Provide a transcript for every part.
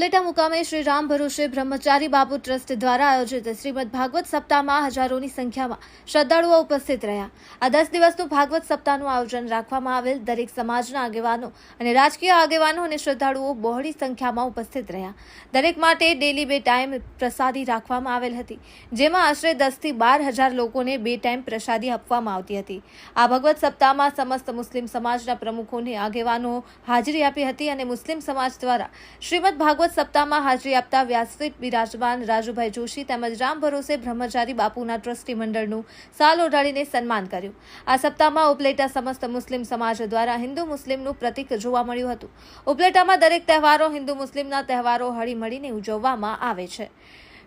ઉપલેટા મુકામે શ્રી રામ ભરોસે બ્રહ્મચારી બાપુ ટ્રસ્ટ દ્વારા આયોજિત શ્રીમદ ભાગવત સપ્તાહમાં હજારોની સંખ્યામાં શ્રદ્ધાળુઓ ઉપસ્થિત રહ્યા. આ દસ દિવસનું ભાગવત સપ્તાહનું આયોજન રાખવામાં આવેલ દરેક સમાજના આગેવાનો અને રાજકીય આગેવાનો અને શ્રદ્ધાળુઓ બહોળી સંખ્યામાં ઉપસ્થિત રહ્યા. દરેક માટે ડેલી બે ટાઈમ પ્રસાદી રાખવામાં આવેલ હતી, જેમાં આશરે દસથી બાર હજાર લોકોને બે ટાઈમ પ્રસાદી આપવામાં આવતી હતી. આ ભગવત સપ્તાહમાં સમસ્ત મુસ્લિમ સમાજના પ્રમુખોને આગેવાનો હાજરી આપી હતી અને મુસ્લિમ સમાજ દ્વારા શ્રીમદ ભાગવત સપ્તાહમાં હાજરી આપતા વ્યાસપીઠ બિરાજમાન રાજુભાઈ જોશી તેમજ રામ ભરોસે બ્રહ્મચારી બાપુના ટ્રસ્ટી મંડળનું સાલ ઓઢાડીને સન્માન કર્યું. આ સપ્તાહમાં ઉપલેટા સમસ્ત મુસ્લિમ સમાજ દ્વારા હિન્દુ મુસ્લિમનું પ્રતિક જોવા મળ્યું હતું. ઉપલેટામાં દરેક તહેવારો હિન્દુ મુસ્લિમના તહેવારો હળીમળીને ઉજવવામાં આવે છે.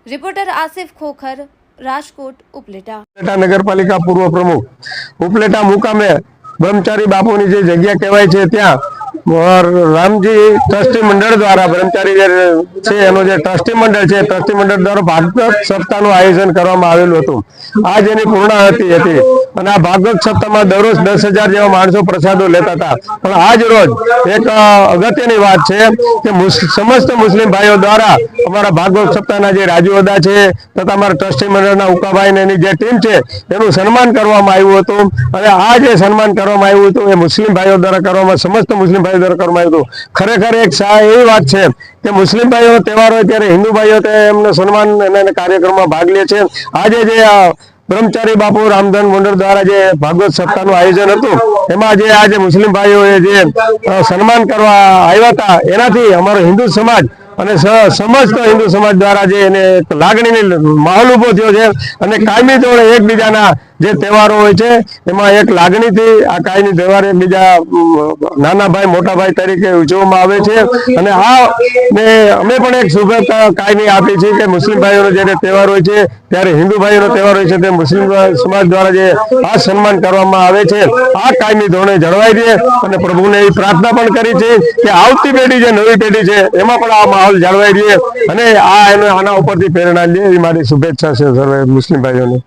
રિપોર્ટર આસિફ ખોખર, રાજકોટ ઉપલેટા નગરપાલિકા પૂર્વ પ્રમુખ. ઉપલેટા મુકામે બ્રહ્મચારી બાપુની જે જગ્યા કહેવાય છે, ત્યાં અ, રામજી ટ્રસ્ટી મંડળ દ્વારા બ્રહ્મચારી છે એનું જે ટ્રસ્ટી મંડળ છે ટ્રસ્ટી મંડળ દ્વારા ભાગવત સપ્તાહનું આયોજન કરવામાં આવેલું હતું. આજ એની પૂર્ણાહતિ હતી અને આ ભાગવત સપ્તાહમાં દરરોજ દસ હજાર જેવા માણસો પ્રસાદો લેતા હતા. પણ આજ રોજ એક અગત્યની વાત છે કે સમસ્ત મુસ્લિમ ભાઈઓ દ્વારા અમારા ભાગવત સપ્તાહના જે રાજુઓદા છે તથા અમારા ટ્રસ્ટી મંડળના ઉકાભાઈ એની જે ટીમ છે, એનું સન્માન કરવામાં આવ્યું હતું. અને આ જે સન્માન કરવામાં આવ્યું હતું એ મુસ્લિમ ભાઈઓ દ્વારા કરવામાં, સમસ્ત મુસ્લિમ ભાઈઓ દ્વારા કરવામાં આવ્યું હતું. ખરેખર એક એવી વાત છે કે મુસ્લિમ ભાઈઓ તહેવાર હોય ત્યારે હિન્દુ ભાઈઓ એમને સન્માન અને કાર્યક્રમમાં ભાગ લે છે. આજે જે બ્રહ્મચારી બાપુ રામધન મંડળ દ્વારા જે ભાગવત સપ્તાહનું આયોજન હતું, એમાં જે આજે મુસ્લિમ ભાઈઓએ જે સન્માન કરવા આવ્યા હતા, એનાથી અમારો હિન્દુ સમાજ અને સમસ્ત હિન્દુ સમાજ દ્વારા જે એને લાગણીની માહોલ ઊભો થયો છે અને કાયમી ધોરણે એકબીજાના જે તહેવારો હોય છે, એમાં એક લાગણીથી આ કાયમી તહેવાર એકબીજા નાના ભાઈ, મોટા ભાઈ તરીકે ઉજવવામાં આવે છે. અને આ અમે પણ એક શુભેચ્છા કાયમી આપી છે કે મુસ્લિમ ભાઈઓનો જ્યારે તહેવાર હોય છે, ત્યારે હિન્દુ ભાઈઓનો તહેવાર હોય છે, તે મુસ્લિમ સમાજ દ્વારા જે આ સન્માન કરવામાં આવે છે. આ કાયમી ધોરણે જળવાઈ રહે અને પ્રભુને એ પ્રાર્થના પણ કરી છે કે આવતી પેઢી જે નવી પેઢી છે, એમાં પણ આ માહોલ જળવાઈ રહે અને આ એને આના ઉપરથી પ્રેરણા લે એવી મારી શુભેચ્છા છે સર્વે મુસ્લિમ ભાઈઓને.